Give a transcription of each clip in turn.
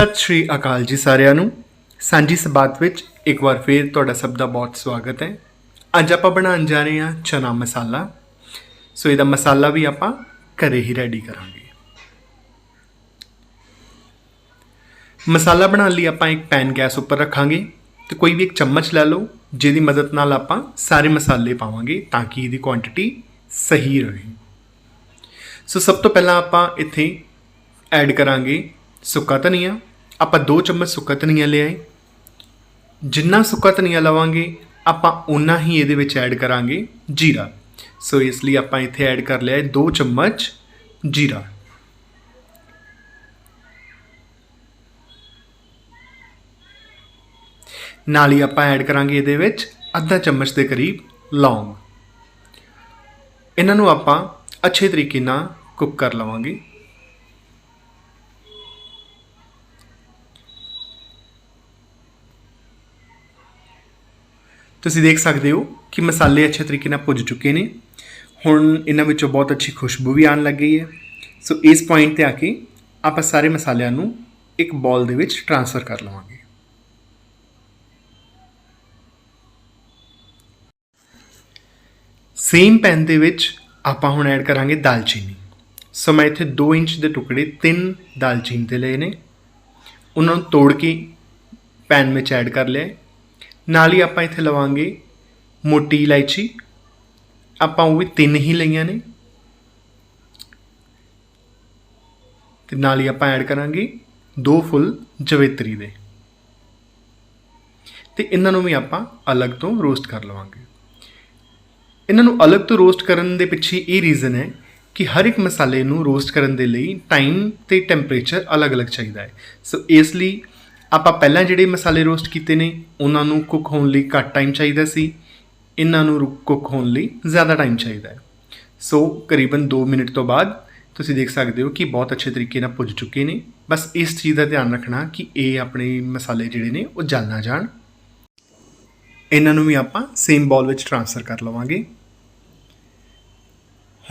ਸਤਿ ਸ਼੍ਰੀ ਅਕਾਲ ਜੀ ਸਾਰਿਆਂ ਨੂੰ। ਸਾਂਝੀ ਸਬਾਤ ਵਿੱਚ ਇੱਕ ਵਾਰ ਫੇਰ ਤੁਹਾਡਾ ਸਭ ਦਾ ਬਹੁਤ ਸਵਾਗਤ ਹੈ। ਅੱਜ ਆਪਾਂ ਬਣਾਉਣ ਜਾ ਰਹੇ ਹਾਂ ਚਨਾ ਮਸਾਲਾ। ਸੋ ਇਹਦਾ ਮਸਾਲਾ ਵੀ ਆਪਾਂ ਘਰੇ ਹੀ ਰੈਡੀ ਕਰਾਂਗੇ। ਮਸਾਲਾ ਬਣਾਉਣ ਲਈ ਆਪਾਂ ਇੱਕ ਪੈਨ ਗੈਸ ਉੱਪਰ ਰੱਖਾਂਗੇ ਤੇ ਕੋਈ ਵੀ ਇੱਕ ਚਮਚ ਲੈ ਲਓ, ਜਿਹਦੀ ਮਦਦ ਨਾਲ ਆਪਾਂ ਸਾਰੇ ਮਸਾਲੇ ਪਾਵਾਂਗੇ ਤਾਂ ਕਿ ਇਹਦੀ ਕੁਆਂਟੀਟੀ ਸਹੀ ਰਹੇ। ਸੋ ਸਭ ਤੋਂ ਪਹਿਲਾਂ ਆਪਾਂ ਇੱਥੇ ਐਡ ਕਰਾਂਗੇ ਸੁੱਕਾ ਧਨੀਆ। ਆਪਾਂ 2 ਚਮਚ ਸੁੱਕਾ ਧਨੀਆ ਲਿਆਏ ਜਿੰਨਾ ਸੁੱਕਾ ਧਨੀਆ ਲਵਾਂਗੇ, ਆਪਾਂ ਉਨਾ ਹੀ ਇਹਦੇ ਵਿੱਚ ਐਡ ਕਰਾਂਗੇ ਜੀਰਾ। ਸੋ ਇਸ ਲਈ ਆਪਾਂ ਇੱਥੇ ਐਡ ਕਰ ਲਿਆ ਹੈ 2 ਚਮਚ ਜੀਰਾ। ਨਾਲ ਹੀ ਆਪਾਂ ਐਡ ਕਰਾਂਗੇ ਇਹਦੇ ਵਿੱਚ ਅੱਧਾ ਚਮਚ ਦੇ ਕਰੀਬ ਲੌਂਗ। ਇਹਨਾਂ ਨੂੰ ਆਪਾਂ ਅੱਛੇ ਤਰੀਕੇ ਨਾਲ ਕੁੱਕ ਕਰ ਲਵਾਂਗੇ। ਤੁਸੀਂ ਦੇਖ ਸਕਦੇ ਹੋ ਕਿ ਮਸਾਲੇ ਅੱਛੇ ਤਰੀਕੇ ਨਾਲ ਭੁੱਜ ਚੁੱਕੇ ਨੇ। ਹੁਣ ਇਹਨਾਂ ਵਿੱਚੋਂ ਬਹੁਤ ਅੱਛੀ ਖੁਸ਼ਬੂ ਵੀ ਆਉਣ ਲੱਗ ਗਈ ਹੈ। ਸੋ ਇਸ ਪੁਆਇੰਟ ਤੇ ਆ ਕੇ ਆਪਾਂ ਸਾਰੇ ਮਸਾਲਿਆਂ ਨੂੰ ਇੱਕ ਬਾਲ ਦੇ ਵਿੱਚ ਟ੍ਰਾਂਸਫਰ ਕਰ ਲਵਾਂਗੇ। ਸੇਮ ਪੈਨ ਦੇ ਵਿੱਚ ਆਪਾਂ ਹੁਣ ਐਡ ਕਰਾਂਗੇ ਦਾਲਚੀਨੀ। ਸੋ ਮੈਂ ਇੱਥੇ 2 ਇੰਚ ਦੇ ਟੁਕੜੇ ਤਿੰਨ ਦਾਲਚੀਨੀ ਦੇ ਲਏ ਨੇ। ਉਹਨਾਂ ਨੂੰ ਤੋੜ ਕੇ ਪੈਨ ਵਿੱਚ ਐਡ ਕਰ ਲਿਆ ਨਾਲ ਹੀ ਆਪਾਂ ਇੱਥੇ ਲਵਾਂਗੇ ਮੋਟੀ ਇਲਾਇਚੀ। ਆਪਾਂ ਉਹ ਵੀ ਤਿੰਨ ਹੀ ਲਈਆਂ ਨੇ। ਤੇ ਨਾਲ ਹੀ ਆਪਾਂ ਐਡ ਕਰਾਂਗੇ ਦੋ ਫੁੱਲ ਜਵੇਤਰੀ ਦੇ। ਤੇ ਇਹਨਾਂ ਨੂੰ ਵੀ ਆਪਾਂ ਅਲੱਗ ਤੋਂ ਰੋਸਟ ਕਰ ਲਵਾਂਗੇ। ਇਹਨਾਂ ਨੂੰ ਅਲੱਗ ਤੋਂ ਰੋਸਟ ਕਰਨ ਦੇ ਪਿੱਛੇ ਇਹ ਰੀਜ਼ਨ ਹੈ ਕਿ ਹਰ ਇੱਕ ਮਸਾਲੇ ਨੂੰ ਰੋਸਟ ਕਰਨ ਦੇ ਲਈ ਟਾਈਮ ਤੇ ਟੈਂਪਰੇਚਰ ਅਲੱਗ-ਅਲੱਗ ਚਾਹੀਦਾ ਹੈ। ਸੋ ਇਸ ਲਈ ਆਪਾਂ ਪਹਿਲਾਂ ਜਿਹੜੇ ਮਸਾਲੇ ਰੋਸਟ ਕੀਤੇ ਨੇ, ਉਹਨਾਂ ਨੂੰ ਕੁੱਕ ਹੋਣ ਲਈ ਘੱਟ ਟਾਈਮ ਚਾਹੀਦਾ ਸੀ। ਇਹਨਾਂ ਨੂੰ ਕੁੱਕ ਹੋਣ ਲਈ ਜ਼ਿਆਦਾ ਟਾਈਮ ਚਾਹੀਦਾ ਹੈ। ਸੋ ਕਰੀਬਨ 2 ਮਿੰਟ ਤੋਂ ਬਾਅਦ ਤੁਸੀਂ ਦੇਖ ਸਕਦੇ ਹੋ ਕਿ ਬਹੁਤ ਅੱਛੇ ਤਰੀਕੇ ਨਾਲ ਭੁੱਜ ਚੁੱਕੇ ਨੇ। ਬਸ ਇਸ ਚੀਜ਼ ਦਾ ਧਿਆਨ ਰੱਖਣਾ ਕਿ ਇਹ ਆਪਣੇ ਮਸਾਲੇ ਜਿਹੜੇ ਨੇ, ਉਹ ਜਲ ਨਾ ਜਾਣ। ਇਹਨਾਂ ਨੂੰ ਵੀ ਆਪਾਂ ਸੇਮ ਬਾਲ ਵਿੱਚ ਟ੍ਰਾਂਸਫਰ ਕਰ ਲਵਾਂਗੇ।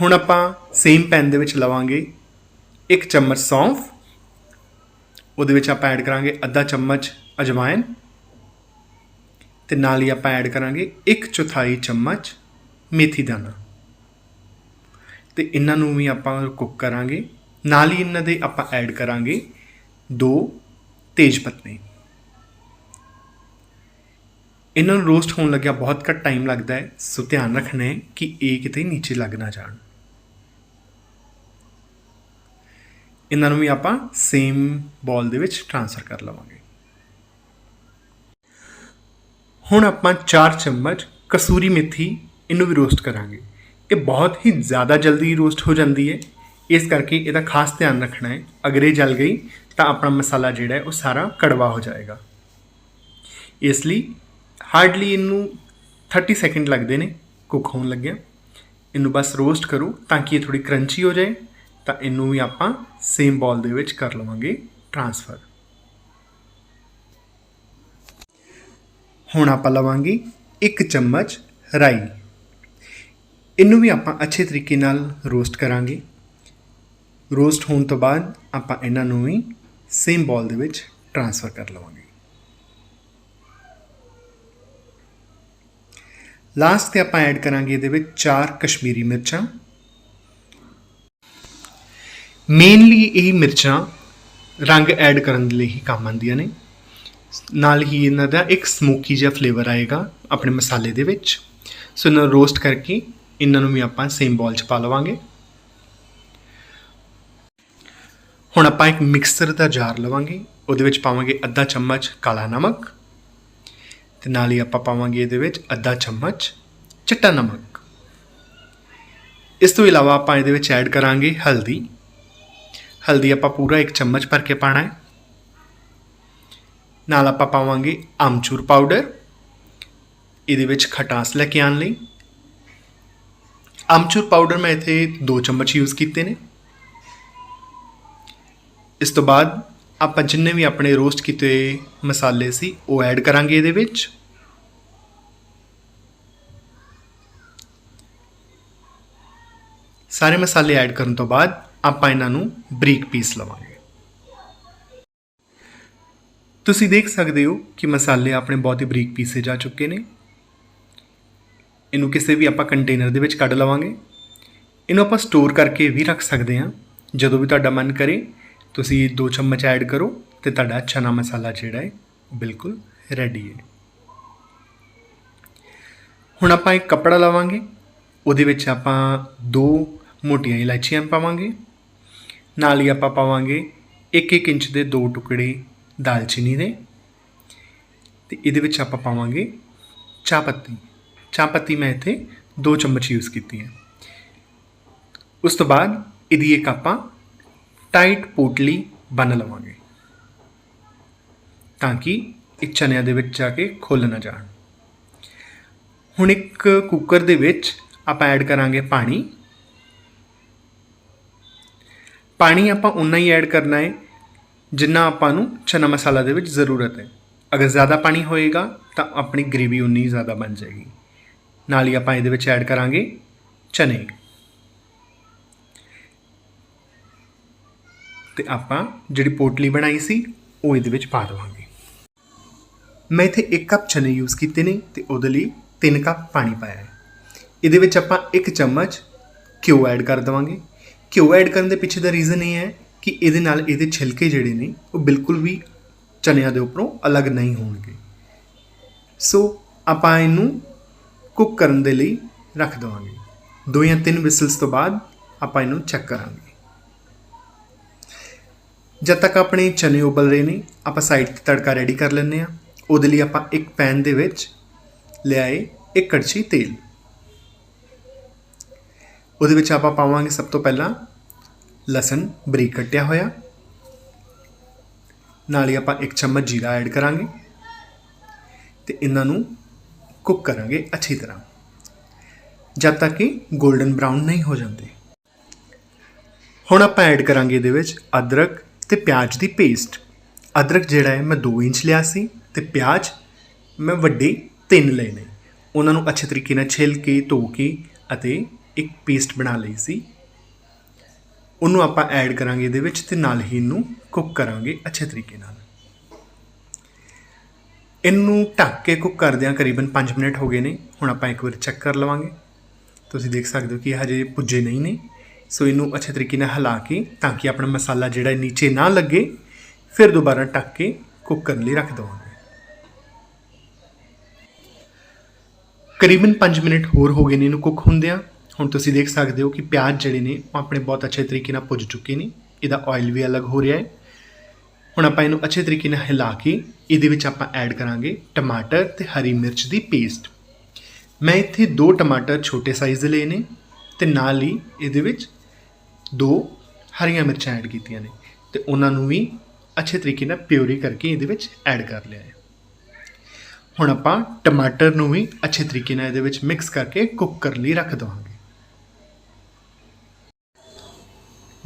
ਹੁਣ ਆਪਾਂ ਸੇਮ ਪੈਨ ਦੇ ਵਿੱਚ ਲਵਾਂਗੇ ਇੱਕ ਚਮਚ ਸੌਂਫ ਉਹਦੇ ਵਿੱਚ ਆਪਾਂ ਐਡ ਕਰਾਂਗੇ ਅੱਧਾ ਚਮਚ ਅਜਵਾਇਨ ਤੇ ਨਾਲ ਹੀ ਆਪਾਂ ਐਡ ਕਰਾਂਗੇ ਇੱਕ ਚੌਥਾਈ ਚਮਚ ਮੇਥੀ ਦਾਣਾ ਤੇ ਇਹਨਾਂ ਨੂੰ ਵੀ ਆਪਾਂ ਕੁੱਕ ਕਰਾਂਗੇ। ਨਾਲ ਹੀ ਇਹਨਾਂ ਦੇ ਆਪਾਂ ਐਡ ਕਰਾਂਗੇ ਦੋ ਤੇਜ ਪੱਤੇ। ਇਹਨਾਂ ਨੂੰ ਰੋਸਟ ਹੋਣ ਲੱਗਿਆ ਬਹੁਤ ਘੱਟ ਟਾਈਮ ਲੱਗਦਾ ਹੈ। ਸੋ ਧਿਆਨ ਰੱਖਣਾ ਹੈ ਕਿ ਇਹ ਕਿਤੇ ਨੀਚੇ ਲੱਗ ਨਾ ਜਾਣ। ਇਹਨਾਂ ਨੂੰ ਵੀ ਆਪਾਂ ਸੇਮ ਬਾਲ ਦੇ ਵਿੱਚ ਟ੍ਰਾਂਸਫਰ ਕਰ ਲਵਾਂਗੇ। ਹੁਣ ਆਪਾਂ 4 ਚਮਚ ਕਸੂਰੀ ਮੇਥੀ ਇਹਨੂੰ ਵੀ ਰੋਸਟ ਕਰਾਂਗੇ। ਇਹ ਬਹੁਤ ਹੀ ਜ਼ਿਆਦਾ ਜਲਦੀ ਰੋਸਟ ਹੋ ਜਾਂਦੀ ਹੈ। ਇਸ ਕਰਕੇ ਇਹਦਾ ਖਾਸ ਧਿਆਨ ਰੱਖਣਾ ਹੈ। ਅਗਰ ਇਹ ਜਲ ਗਈ ਤਾਂ ਆਪਣਾ ਮਸਾਲਾ ਜਿਹੜਾ ਹੈ ਉਹ ਸਾਰਾ ਕੜਵਾ ਹੋ ਜਾਏਗਾ। ਇਸ ਲਈ ਹਾਰਡਲੀ ਇਹਨੂੰ 30 ਸੈਕਿੰਡ ਲੱਗਦੇ ਨੇ। ਕੁੱਕ ਹੋਣ ਲੱਗਿਆ। ਇਹਨੂੰ ਬਸ ਰੋਸਟ ਕਰੋ ਤਾਂ ਕਿ ਇਹ ਥੋੜੀ ਕਰੰਚੀ ਹੋ ਜਾਏ। ਤਾਂ ਇਹਨੂੰ ਵੀ ਆਪਾਂ ਸੇਮ ਬਾਲ ਦੇ ਵਿੱਚ ਕਰ ਲਵਾਂਗੇ ਟ੍ਰਾਂਸਫਰ ਹੁਣ ਆਪਾਂ ਲਵਾਂਗੇ ਇੱਕ ਚਮਚ ਰਾਈ ਇਹਨੂੰ ਵੀ ਆਪਾਂ ਅੱਛੇ ਤਰੀਕੇ ਨਾਲ ਰੋਸਟ ਕਰਾਂਗੇ। ਰੋਸਟ ਹੋਣ ਤੋਂ ਬਾਅਦ ਆਪਾਂ ਇਹਨਾਂ ਨੂੰ ਵੀ ਸੇਮ ਬਾਲ ਦੇ ਵਿੱਚ ਟ੍ਰਾਂਸਫਰ ਕਰ ਲਵਾਂਗੇ। ਲਾਸਟ ਤੇ ਆਪਾਂ ਐਡ ਕਰਾਂਗੇ ਇਹਦੇ ਵਿੱਚ ਚਾਰ ਕਸ਼ਮੀਰੀ ਮਿਰਚਾਂ। ਮੇਨਲੀ ਇਹ ਮਿਰਚਾਂ ਰੰਗ ਐਡ ਕਰਨ ਦੇ ਲਈ ਹੀ ਕੰਮ ਆਉਂਦੀਆਂ ਨੇ। ਨਾਲ ਹੀ ਇਹਨਾਂ ਦਾ ਇੱਕ ਸਮੋਕੀ ਜਿਹਾ ਫਲੇਵਰ ਆਏਗਾ ਆਪਣੇ ਮਸਾਲੇ ਦੇ ਵਿੱਚ। ਸੋ ਇਹਨਾਂ ਨੂੰ ਰੋਸਟ ਕਰਕੇ ਇਹਨਾਂ ਨੂੰ ਵੀ ਆਪਾਂ ਸੇਮ ਬਾਲ 'ਚ ਪਾ ਲਵਾਂਗੇ। ਹੁਣ ਆਪਾਂ ਇੱਕ ਮਿਕਸਰ ਦਾ ਜਾਰ ਲਵਾਂਗੇ। ਉਹਦੇ ਵਿੱਚ ਪਾਵਾਂਗੇ ਅੱਧਾ ਚਮਚ ਕਾਲਾ ਨਮਕ ਤੇ ਨਾਲ ਹੀ ਆਪਾਂ ਪਾਵਾਂਗੇ ਇਹਦੇ ਵਿੱਚ ਅੱਧਾ ਚਮਚ ਚਿੱਟਾ ਨਮਕ। ਇਸ ਤੋਂ ਇਲਾਵਾ ਆਪਾਂ ਇਹਦੇ ਵਿੱਚ ਐਡ ਕਰਾਂਗੇ ਹਲਦੀ। ਹਲਦੀ ਆਪਾਂ ਪੂਰਾ ਇੱਕ ਚਮਚ ਭਰ ਕੇ ਪਾਣਾ ਹੈ। ਨਾਲ ਆਪਾਂ ਪਾਵਾਂਗੇ ਆਮਚੂਰ ਪਾਊਡਰ ਇਹਦੇ ਵਿੱਚ ਖਟਾਸ ਲੈ ਕੇ ਆਉਣ ਲਈ। ਆਮਚੂਰ ਪਾਊਡਰ ਮੈਂ ਇੱਥੇ 2 ਚਮਚ ਯੂਜ਼ ਕੀਤੇ ਨੇ। ਇਸ ਤੋਂ ਬਾਅਦ ਆਪਾਂ ਜਿੰਨੇ ਵੀ ਆਪਣੇ ਰੋਸਟ ਕੀਤੇ ਮਸਾਲੇ ਸੀ, ਉਹ ਐਡ ਕਰਾਂਗੇ ਇਹਦੇ ਵਿੱਚ। ਸਾਰੇ ਮਸਾਲੇ ਐਡ ਕਰਨ ਤੋਂ ਬਾਅਦ ਆਪਾਂ ਇਹਨਾਂ ਨੂੰ ਬਰੀਕ ਪੀਸ ਲਵਾਂਗੇ। ਤੁਸੀਂ ਦੇਖ ਸਕਦੇ ਹੋ ਕਿ ਮਸਾਲੇ ਆਪਣੇ ਬਹੁਤ ਹੀ ਬਰੀਕ ਪੀਸੇ ਜਾ ਚੁੱਕੇ ਨੇ। ਇਹਨੂੰ ਕਿਸੇ ਵੀ ਆਪਾਂ ਕੰਟੇਨਰ ਦੇ ਵਿੱਚ ਕੱਢ ਲਵਾਂਗੇ। ਇਹਨੂੰ ਆਪਾਂ ਸਟੋਰ ਕਰਕੇ ਵੀ ਰੱਖ ਸਕਦੇ ਹਾਂ। ਜਦੋਂ ਵੀ ਤੁਹਾਡਾ ਮਨ ਕਰੇ, ਤੁਸੀਂ 2 ਚਮਚ ਐਡ ਕਰੋ ਤੇ ਤੁਹਾਡਾ ਚਨਾ ਮਸਾਲਾ ਜਿਹੜਾ ਹੈ ਬਿਲਕੁਲ ਰੈਡੀ ਹੈ। ਹੁਣ ਆਪਾਂ ਇੱਕ ਕੱਪੜਾ ਲਵਾਂਗੇ। ਉਹਦੇ ਵਿੱਚ ਆਪਾਂ ਦੋ ਮੋਟੀਆਂ ਇਲਾਚੀਆਂ ਪਾਵਾਂਗੇ। ਨਾਲ ਹੀ ਆਪਾਂ ਪਾਵਾਂਗੇ 1-1 ਇੰਚ ਦੇ ਦੋ ਟੁਕੜੇ ਦਾਲਚੀਨੀ ਦੇ। ਤੇ ਇਹਦੇ ਵਿੱਚ ਆਪਾਂ ਪਾਵਾਂਗੇ ਚਾਹ ਪੱਤੀ। ਚਾਹ ਪੱਤੀ ਮੈਂ ਇੱਥੇ 2 ਚਮਚ ਯੂਜ਼ ਕੀਤੀ ਹੈ। ਉਸ ਤੋਂ ਬਾਅਦ ਇਹਦੀ ਇੱਕ ਆਪਾਂ ਟਾਈਟ ਪੋਟਲੀ ਬੰਨ ਲਵਾਂਗੇ। ਤਾਂ ਕਿ ਇਹ ਚਨਿਆਂ ਦੇ ਵਿੱਚ ਜਾ ਕੇ ਖੁੱਲ ਨਾ ਜਾਣ। ਹੁਣ ਇੱਕ ਕੁੱਕਰ ਦੇ ਵਿੱਚ ਆਪਾਂ ਐਡ ਕਰਾਂਗੇ ਪਾਣੀ। ਪਾਣੀ ਆਪਾਂ ਉਨਾ ਹੀ ਐਡ ਕਰਨਾ ਹੈ, ਜਿੰਨਾ ਆਪਾਂ ਨੂੰ ਚਨਾ ਮਸਾਲਾ ਦੇ ਵਿੱਚ ਜ਼ਰੂਰਤ ਹੈ। ਅਗਰ ਜ਼ਿਆਦਾ ਪਾਣੀ ਹੋਏਗਾ, ਤਾਂ ਆਪਣੀ ਗ੍ਰੇਵੀ ਉਨੀ ਹੀ ਜ਼ਿਆਦਾ ਬਣ ਜਾਏਗੀ। ਨਾਲ ਹੀ ਆਪਾਂ ਇਹਦੇ ਵਿੱਚ ਐਡ ਕਰਾਂਗੇ ਚਨੇ। ਤੇ ਆਪਾਂ ਜਿਹੜੀ ਪੋਟਲੀ ਬਣਾਈ ਸੀ, ਉਹ ਇਹਦੇ ਵਿੱਚ ਪਾ ਦੇਵਾਂਗੇ। ਮੈਂ ਇੱਥੇ 1 ਕੱਪ ਚਨੇ ਯੂਜ਼ ਕੀਤੇ ਨੇ, ਤੇ ਉਹਦੇ ਲਈ 3 ਕੱਪ ਪਾਣੀ ਪਾਇਆ ਹੈ। ਇਹਦੇ ਵਿੱਚ ਆਪਾਂ 1 ਚਮਚ ਘਿਓ ਐਡ ਕਰ ਦੇਵਾਂਗੇ। ਘਿਓ ਐਡ ਕਰਨ ਦੇ ਪਿੱਛੇ ਦਾ ਰੀਜ਼ਨ ਇਹ ਹੈ ਕਿ ਇਹਦੇ ਨਾਲ ਇਹਦੇ ਛਿਲਕੇ ਜਿਹੜੇ ਨੇ, ਉਹ ਬਿਲਕੁਲ ਵੀ ਚਨਿਆਂ ਦੇ ਉੱਪਰੋਂ ਅਲੱਗ ਨਹੀਂ ਹੋਣਗੇ। ਸੋ ਆਪਾਂ ਇਹਨੂੰ ਕੁੱਕ ਕਰਨ ਦੇ ਲਈ ਰੱਖ ਦੇਵਾਂਗੇ। ਦੋ ਜਾਂ ਤਿੰਨ ਵਿਸਲਸ ਤੋਂ ਬਾਅਦ ਆਪਾਂ ਇਹਨੂੰ ਚੈੱਕ ਕਰਾਂਗੇ। ਜਦ ਤੱਕ ਆਪਣੇ ਚਨੇ ਉਬਲ ਰਹੇ ਨੇ, ਆਪਾਂ ਸਾਈਡ ਤੇ ਤੜਕਾ ਰੈਡੀ ਕਰ ਲੈਂਦੇ ਆ ਉਹਦੇ ਲਈ ਆਪਾਂ ਇੱਕ ਪੈਨ ਦੇ ਵਿੱਚ ਲਿਆਏ ਇੱਕ ਕੜਛੀ ਤੇਲ। ਉਹਦੇ ਵਿੱਚ ਆਪਾਂ ਪਾਵਾਂਗੇ ਸਭ ਤੋਂ ਪਹਿਲਾਂ ਲਸਣ ਬਰੀਕ ਕੱਟਿਆ ਹੋਇਆ। ਨਾਲ ਹੀ ਆਪਾਂ ਇੱਕ ਚਮਚ ਜੀਰਾ ਐਡ ਕਰਾਂਗੇ ਤੇ ਇਹਨਾਂ ਨੂੰ ਕੁੱਕ ਕਰਾਂਗੇ ਅੱਛੀ ਤਰ੍ਹਾਂ। ਜਦ ਤੱਕ ਕਿ 골ਡਨ ਬ੍ਰਾਊਨ ਨਹੀਂ ਹੋ ਜਾਂਦੇ। ਹੁਣ ਆਪਾਂ ਐਡ ਕਰਾਂਗੇ ਇਹਦੇ ਵਿੱਚ ਅਦਰਕ ਤੇ ਪਿਆਜ਼ ਦੀ ਪੇਸਟ। ਅਦਰਕ ਜਿਹੜਾ ਹੈ, ਮੈਂ 2 ਇੰਚ ਲਿਆ ਸੀ ਤੇ ਪਿਆਜ਼ ਮੈਂ ਵੱਡੇ 3 ਲਏ ਨੇ। ਉਹਨਾਂ ਨੂੰ ਅੱਛੇ ਤਰੀਕੇ ਨਾਲ ਛਿੱਲ ਕੇ, ਧੋ ਕੇ ਅਤੇ ਇੱਕ ਪੇਸਟ ਬਣਾ ਲਈ ਸੀ। ਉਹਨੂੰ ਆਪਾਂ ਐਡ ਕਰਾਂਗੇ ਇਹਦੇ ਵਿੱਚ ਤੇ ਨਾਲ ਹੀ ਇਹਨੂੰ ਕੁੱਕ ਕਰਾਂਗੇ ਅੱਛੇ ਤਰੀਕੇ ਨਾਲ। ਇਹਨੂੰ ਢੱਕ ਕੇ ਕੁੱਕ ਕਰਦਿਆਂ ਕਰੀਬਨ 5 ਮਿੰਟ ਹੋ ਗਏ ਨੇ। ਹੁਣ ਆਪਾਂ ਇੱਕ ਵਾਰ ਚੈੱਕ ਕਰ ਲਵਾਂਗੇ। ਤੁਸੀਂ ਦੇਖ ਸਕਦੇ ਹੋ ਕਿ ਇਹ ਹਜੇ ਪੁੱਜੇ ਨਹੀਂ ਨੇ। ਸੋ ਇਹਨੂੰ ਅੱਛੇ ਤਰੀਕੇ ਨਾਲ ਹਿਲਾ ਕੇ ਤਾਂ ਕਿ ਆਪਣਾ ਮਸਾਲਾ ਜਿਹੜਾ ਨੀਚੇ ਨਾ ਲੱਗੇ, ਫਿਰ ਦੁਬਾਰਾ ਢੱਕ ਕੇ ਕੁੱਕ ਕਰਨ ਲਈ ਰੱਖ ਦਵਾਂਗੇ। ਕਰੀਬਨ 5 ਮਿੰਟ ਹੋਰ ਹੋ ਗਏ ਨੇ ਇਹਨੂੰ ਕੁੱਕ ਹੁੰਦਿਆਂ। ਹੁਣ ਤੁਸੀਂ ਦੇਖ ਸਕਦੇ ਹੋ ਕਿ ਪਿਆਜ਼ ਜਿਹੜੇ ਨੇ, ਉਹ ਆਪਣੇ ਬਹੁਤ ਅੱਛੇ ਤਰੀਕੇ ਨਾਲ ਭੁੱਜ ਚੁੱਕੇ ਨੇ। ਇਹਦਾ ਆਇਲ ਵੀ ਅਲੱਗ ਹੋ ਰਿਹਾ ਹੈ। ਹੁਣ ਆਪਾਂ ਇਹਨੂੰ ਅੱਛੇ ਤਰੀਕੇ ਨਾਲ ਹਿਲਾ ਕੇ ਇਹਦੇ ਵਿੱਚ ਆਪਾਂ ਐਡ ਕਰਾਂਗੇ ਟਮਾਟਰ ਤੇ ਹਰੀ ਮਿਰਚ ਦੀ ਪੇਸਟ ਮੈਂ ਇੱਥੇ ਦੋ ਟਮਾਟਰ ਛੋਟੇ ਸਾਈਜ਼ ਦੇ ਲਏ ਨੇ ਤੇ ਨਾਲ ਹੀ ਇਹਦੇ ਵਿੱਚ ਦੋ ਹਰੀਆਂ ਮਿਰਚਾਂ ਐਡ ਕੀਤੀਆਂ ਨੇ ਤੇ ਉਹਨਾਂ ਨੂੰ ਵੀ ਅੱਛੇ ਤਰੀਕੇ ਨਾਲ ਪਿਊਰੀ ਕਰਕੇ ਇਹਦੇ ਵਿੱਚ ਐਡ ਕਰ ਲਿਆ ਹੈ। ਹੁਣ ਆਪਾਂ ਟਮਾਟਰ ਨੂੰ ਵੀ ਅੱਛੇ ਤਰੀਕੇ ਨਾਲ ਇਹਦੇ ਵਿੱਚ ਮਿਕਸ ਕਰਕੇ ਕੁੱਕ ਕਰਨ ਲਈ ਰੱਖ ਦਵਾਂਗੇ।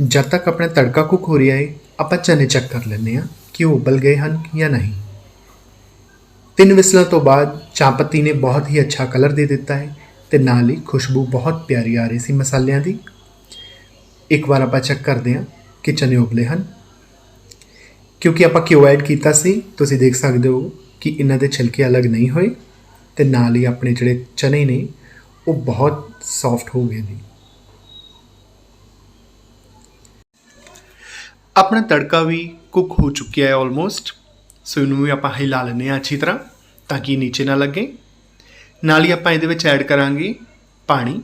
ਜਦ ਤੱਕ ਆਪਣਾ ਤੜਕਾ ਕੁੱਕ ਹੋ ਰਿਹਾ ਹੈ ਆਪਾਂ ਚਨੇ ਚੈੱਕ ਕਰ ਲੈਂਦੇ ਹਾਂ ਕਿ ਉਹ ਉਬਲ ਗਏ ਹਨ ਜਾਂ ਨਹੀਂ। ਤਿੰਨ ਵਿਸਲਾਂ ਤੋਂ ਬਾਅਦ ਚਾਪਤੀ ਨੇ ਬਹੁਤ ਹੀ ਅੱਛਾ ਕਲਰ ਦੇ ਦਿੱਤਾ ਹੈ ਤੇ ਨਾਲ ਹੀ ਖੁਸ਼ਬੂ ਬਹੁਤ ਪਿਆਰੀ ਆ ਰਹੀ ਸੀ ਮਸਾਲਿਆਂ ਦੀ। ਇੱਕ ਵਾਰ ਆਪਾਂ ਚੈੱਕ ਕਰਦੇ ਹਾਂ ਕਿ ਚਨੇ ਉਬਲੇ ਹਨ। ਕਿਉਂਕਿ ਆਪਾਂ ਘਿਓ ਐਡ ਕੀਤਾ ਸੀ, ਤੁਸੀਂ ਦੇਖ ਸਕਦੇ ਹੋ ਕਿ ਇਹਨਾਂ ਦੇ ਛਿਲਕੇ ਅਲੱਗ ਨਹੀਂ ਹੋਏ ਤੇ ਨਾਲ ਹੀ ਆਪਣੇ ਜਿਹੜੇ ਚਨੇ ਨੇ, ਉਹ ਬਹੁਤ ਸੌਫਟ ਹੋ ਗਏ ਨੇ। ਆਪਣਾ ਤੜਕਾ ਵੀ ਕੁੱਕ ਹੋ ਚੁੱਕਿਆ ਹੈ ਆਲਮੋਸਟ ਸੋ ਇਹਨੂੰ ਵੀ ਆਪਾਂ ਹਿਲਾ ਲੈਂਦੇ ਹਾਂ ਅੱਛੀ ਤਰ੍ਹਾਂ, ਤਾਂ ਕਿ ਨੀਚੇ ਨਾ ਲੱਗੇ। ਨਾਲ ਹੀ ਆਪਾਂ ਇਹਦੇ ਵਿੱਚ ਐਡ ਕਰਾਂਗੇ ਪਾਣੀ।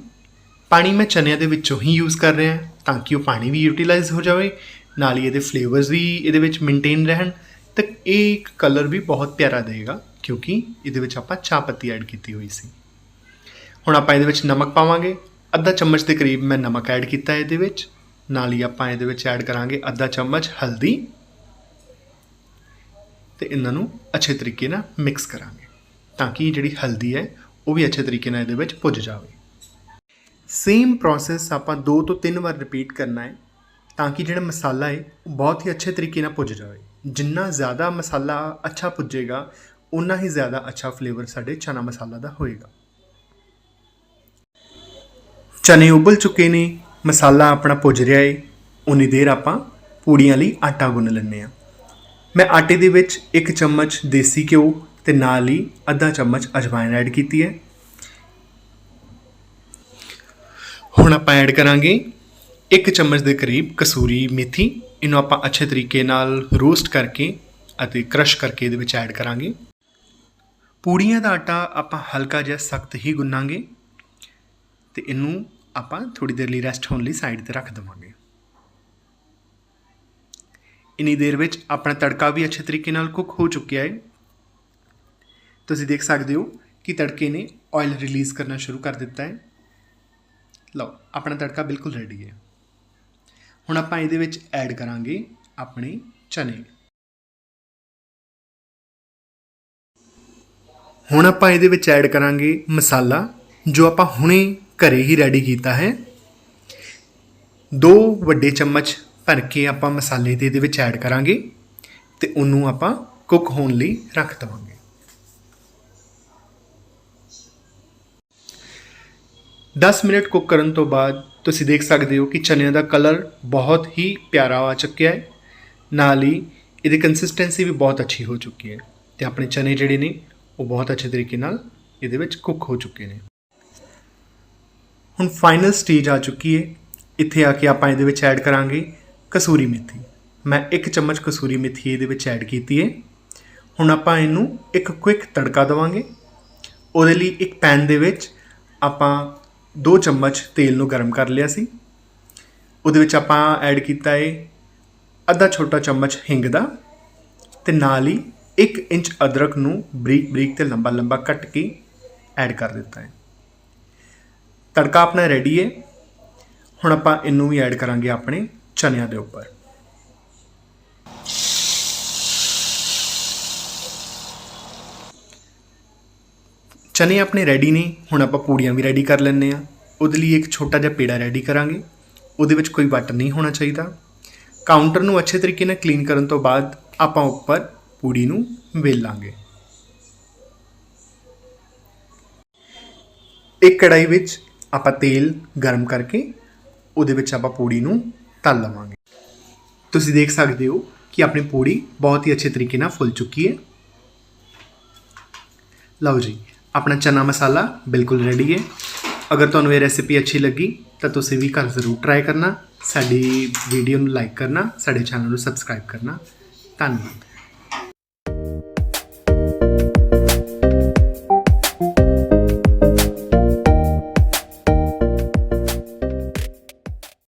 ਪਾਣੀ ਮੈਂ ਚਨਿਆਂ ਦੇ ਵਿੱਚੋਂ ਹੀ ਯੂਜ਼ ਕਰ ਰਿਹਾ ਤਾਂ ਕਿ ਉਹ ਪਾਣੀ ਵੀ ਯੂਟਿਲਾਈਜ਼ ਹੋ ਜਾਵੇ। ਨਾਲ ਹੀ ਇਹਦੇ ਫਲੇਵਰਸ ਵੀ ਇਹਦੇ ਵਿੱਚ ਮੇਨਟੇਨ ਰਹਿਣ। ਤੇ ਇਹ ਇੱਕ ਕਲਰ ਵੀ ਬਹੁਤ ਪਿਆਰਾ ਦੇਗਾ, ਕਿਉਂਕਿ ਇਹਦੇ ਵਿੱਚ ਆਪਾਂ ਚਾਹ ਪੱਤੀ ਐਡ ਕੀਤੀ ਹੋਈ ਸੀ। ਹੁਣ ਆਪਾਂ ਇਹਦੇ ਵਿੱਚ ਨਮਕ ਪਾਵਾਂਗੇ। ਅੱਧਾ ਚਮਚ ਦੇ ਕਰੀਬ ਮੈਂ ਨਮਕ ਐਡ ਕੀਤਾ ਇਹਦੇ ਵਿੱਚ। ਨਾਲ ਹੀ ਆਪਾਂ ਇਹਦੇ ਵਿੱਚ ਐਡ ਕਰਾਂਗੇ ਅੱਧਾ ਚਮਚ ਹਲਦੀ ਤੇ ਇਹਨਾਂ ਨੂੰ ਅੱਛੇ ਤਰੀਕੇ ਨਾਲ ਮਿਕਸ ਕਰਾਂਗੇ ਤਾਂ ਕਿ ਜਿਹੜੀ ਹਲਦੀ ਹੈ, ਉਹ ਵੀ ਅੱਛੇ ਤਰੀਕੇ ਨਾਲ ਇਹਦੇ ਵਿੱਚ ਭੁੱਜ ਜਾਵੇ। ਸੇਮ ਪ੍ਰੋਸੈਸ ਆਪਾਂ ਦੋ ਤੋਂ ਤਿੰਨ ਵਾਰ ਰਿਪੀਟ ਕਰਨਾ ਹੈ ਤਾਂ ਕਿ ਜਿਹੜਾ ਮਸਾਲਾ ਹੈ, ਉਹ ਬਹੁਤ ਹੀ ਅੱਛੇ ਤਰੀਕੇ ਨਾਲ ਭੁੱਜ ਜਾਵੇ। ਜਿੰਨਾ ਜ਼ਿਆਦਾ ਮਸਾਲਾ ਅੱਛਾ ਭੁੱਜੇਗਾ ਉਨਾ ਹੀ ਜ਼ਿਆਦਾ ਅੱਛਾ ਫਲੇਵਰ ਸਾਡੇ ਚਨਾ ਮਸਾਲਾ ਦਾ ਹੋਏਗਾ। ਚਨੇ ਉਬਲ ਚੁੱਕੇ ਨੇ। ਮਸਾਲਾ ਆਪਣਾ ਭੁੱਜ ਰਿਹਾ ਏ, ਉਨੀ ਦੇਰ ਆਪਾਂ ਪੂੜੀਆਂ ਲਈ ਆਟਾ ਗੁੰਨ ਲੈਂਦੇ ਆ ਮੈਂ ਆਟੇ ਦੇ ਵਿੱਚ ਇੱਕ ਚਮਚ ਦੇਸੀ ਘਿਓ ਤੇ ਨਾਲ ਹੀ ਅੱਧਾ ਚਮਚ ਅਜਵਾਇਣ ਐਡ ਕੀਤੀ ਹੈ। ਹੁਣ ਆਪਾਂ ਐਡ ਕਰਾਂਗੇ ਇੱਕ ਚਮਚ ਦੇ ਕਰੀਬ ਕਸੂਰੀ ਮੇਥੀ। ਇਹਨੂੰ ਆਪਾਂ ਅੱਛੇ ਤਰੀਕੇ ਨਾਲ ਰੋਸਟ ਕਰਕੇ ਅਤੇ ਕ੍ਰਸ਼ ਕਰਕੇ ਇਹਦੇ ਵਿੱਚ ਐਡ ਕਰਾਂਗੇ। ਪੂੜੀਆਂ ਦਾ ਆਟਾ ਆਪਾਂ ਹਲਕਾ ਜਿਹਾ ਸਖਤ ਹੀ ਗੁੰਨਾਂਗੇ ਤੇ ਇਹਨੂੰ ਆਪਾਂ ਥੋੜੀ ਦੇਰ ਲਈ ਰੈਸਟ ਹੋਣ ਲਈ ਸਾਈਡ ਤੇ ਰੱਖ ਦੇਵਾਂਗੇ। ਇਨੀ ਦੇਰ ਵਿੱਚ ਆਪਣਾ ਤੜਕਾ ਵੀ ਅੱਛੇ ਤਰੀਕੇ ਨਾਲ ਕੁੱਕ ਹੋ ਚੁੱਕਿਆ ਹੈ। ਤੁਸੀਂ ਦੇਖ ਸਕਦੇ ਹੋ ਕਿ ਤੜਕੇ ਨੇ ਆਇਲ ਰਿਲੀਜ਼ ਕਰਨਾ ਸ਼ੁਰੂ ਕਰ ਦਿੱਤਾ ਹੈ। ਲਓ, ਆਪਣਾ ਤੜਕਾ ਬਿਲਕੁਲ ਰੈਡੀ ਹੈ। ਹੁਣ ਆਪਾਂ ਇਹਦੇ ਵਿੱਚ ਐਡ ਕਰਾਂਗੇ ਆਪਣੇ ਚਨੇ। ਹੁਣ ਆਪਾਂ ਇਹਦੇ ਵਿੱਚ ਐਡ ਕਰਾਂਗੇ ਮਸਾਲਾ, ਜੋ ਆਪਾਂ ਹੁਣੇ ਘਰੇ ਹੀ ਰੈਡੀ ਕੀਤਾ ਹੈ। ਦੋ ਵੱਡੇ ਚਮਚ ਭਰ ਕੇ ਆਪਾਂ ਮਸਾਲੇ ਦੇ ਇਹਦੇ ਵਿੱਚ ਐਡ ਕਰਾਂਗੇ ਤੇ ਉਹਨੂੰ ਆਪਾਂ ਕੁੱਕ ਹੋਣ ਲਈ ਰੱਖ ਦੇਵਾਂਗੇ। ਦਸ ਮਿੰਟ ਕੁੱਕ ਕਰਨ ਤੋਂ ਬਾਅਦ ਤੁਸੀਂ ਦੇਖ ਸਕਦੇ ਹੋ ਕਿ ਚਨਿਆਂ ਦਾ ਕਲਰ ਬਹੁਤ ਹੀ ਪਿਆਰਾ ਆ ਚੁੱਕਿਆ ਹੈ। ਨਾਲ ਹੀ ਇਹਦੀ ਕੰਸਿਸਟੈਂਸੀ ਵੀ ਬਹੁਤ ਅੱਛੀ ਹੋ ਚੁੱਕੀ ਹੈ ਤੇ ਆਪਣੇ ਚਨੇ ਜਿਹੜੇ ਨੇ ਉਹ ਬਹੁਤ ਅੱਛੇ ਤਰੀਕੇ ਨਾਲ ਇਹਦੇ ਵਿੱਚ ਕੁੱਕ ਹੋ ਚੁੱਕੇ ਨੇ। ਹੁਣ ਫਾਈਨਲ ਸਟੇਜ ਆ ਚੁੱਕੀ ਹੈ ਇੱਥੇ ਆ ਕੇ ਆਪਾਂ ਇਹਦੇ ਵਿੱਚ ਐਡ ਕਰਾਂਗੇ ਕਸੂਰੀ ਮੇਥੀ। ਮੈਂ ਇੱਕ ਚਮਚ ਕਸੂਰੀ ਮੇਥੀ ਇਹਦੇ ਵਿੱਚ ਐਡ ਕੀਤੀ ਹੈ ਹੁਣ ਆਪਾਂ ਇਹਨੂੰ ਇੱਕ ਕੁਇਕ ਤੜਕਾ ਦੇਵਾਂਗੇ। ਉਹਦੇ ਲਈ ਇੱਕ ਪੈਨ ਦੇ ਵਿੱਚ ਆਪਾਂ 2 ਚਮਚ ਤੇਲ ਨੂੰ ਗਰਮ ਕਰ ਲਿਆ ਸੀ। ਉਹਦੇ ਵਿੱਚ ਆਪਾਂ ਐਡ ਕੀਤਾ ਹੈ ਅੱਧਾ ਛੋਟਾ ਚਮਚ ਹਿੰਗ ਦਾ ਤੇ ਨਾਲ ਹੀ 1 ਇੰਚ ਅਦਰਕ ਨੂੰ ਬਰੀਕ ਬਰੀਕ ਤੇ ਲੰਬਾ ਲੰਬਾ ਕੱਟ ਕੇ ਐਡ ਕਰ ਦਿੱਤਾ ਹੈ ਤੜਕਾ ਆਪਣਾ ਰੈਡੀ ਹੈ ਹੁਣ ਆਪਾਂ ਇਹਨੂੰ ਵੀ ਐਡ ਕਰਾਂਗੇ ਆਪਣੇ ਚਨਿਆਂ ਦੇ ਉੱਪਰ। ਚਨੇ ਆਪਣੇ ਰੈਡੀ ਨੇ, ਹੁਣ ਆਪਾਂ ਪੂੜੀਆਂ ਵੀ ਰੈਡੀ ਕਰ ਲੈਂਦੇ ਆ ਉਹਦੇ ਲਈ ਇੱਕ ਛੋਟਾ ਜਿਹਾ ਪੇੜਾ ਰੈਡੀ ਕਰਾਂਗੇ। ਉਹਦੇ ਵਿੱਚ ਕੋਈ ਵੱਟ ਨਹੀਂ ਹੋਣਾ ਚਾਹੀਦਾ। ਕਾਊਂਟਰ ਨੂੰ ਅੱਛੇ ਤਰੀਕੇ ਨਾਲ ਕਲੀਨ ਕਰਨ ਤੋਂ ਬਾਅਦ ਆਪਾਂ ਉੱਪਰ ਪੂੜੀ ਨੂੰ ਵੇਲ ਲਾਂਗੇ ਇੱਕ ਕੜਾਈ ਵਿੱਚ ਆਪਾਂ ਤੇਲ ਗਰਮ ਕਰਕੇ ਉਹਦੇ ਵਿੱਚ ਆਪਾਂ ਪੂੜੀ ਨੂੰ ਤਲ ਲਵਾਂਗੇ। ਤੁਸੀਂ ਦੇਖ ਸਕਦੇ ਹੋ ਕਿ ਆਪਣੀ ਪੂੜੀ ਬਹੁਤ ਹੀ ਅੱਛੇ ਤਰੀਕੇ ਨਾਲ ਫੁੱਲ ਚੁੱਕੀ ਹੈ। ਲਓ ਜੀ, ਆਪਣਾ ਚਨਾ ਮਸਾਲਾ ਬਿਲਕੁਲ ਰੈਡੀ ਹੈ। ਅਗਰ ਤੁਹਾਨੂੰ ਇਹ ਰੈਸਿਪੀ ਅੱਛੀ ਲੱਗੀ, ਤਾਂ ਤੁਸੀਂ ਵੀ ਘਰ ਜ਼ਰੂਰ ਟਰਾਈ ਕਰਨਾ। ਸਾਡੀ ਵੀਡੀਓ ਨੂੰ ਲਾਈਕ ਕਰਨਾ, ਸਾਡੇ ਚੈਨਲ ਨੂੰ ਸਬਸਕ੍ਰਾਈਬ ਕਰਨਾ। ਧੰਨਵਾਦ।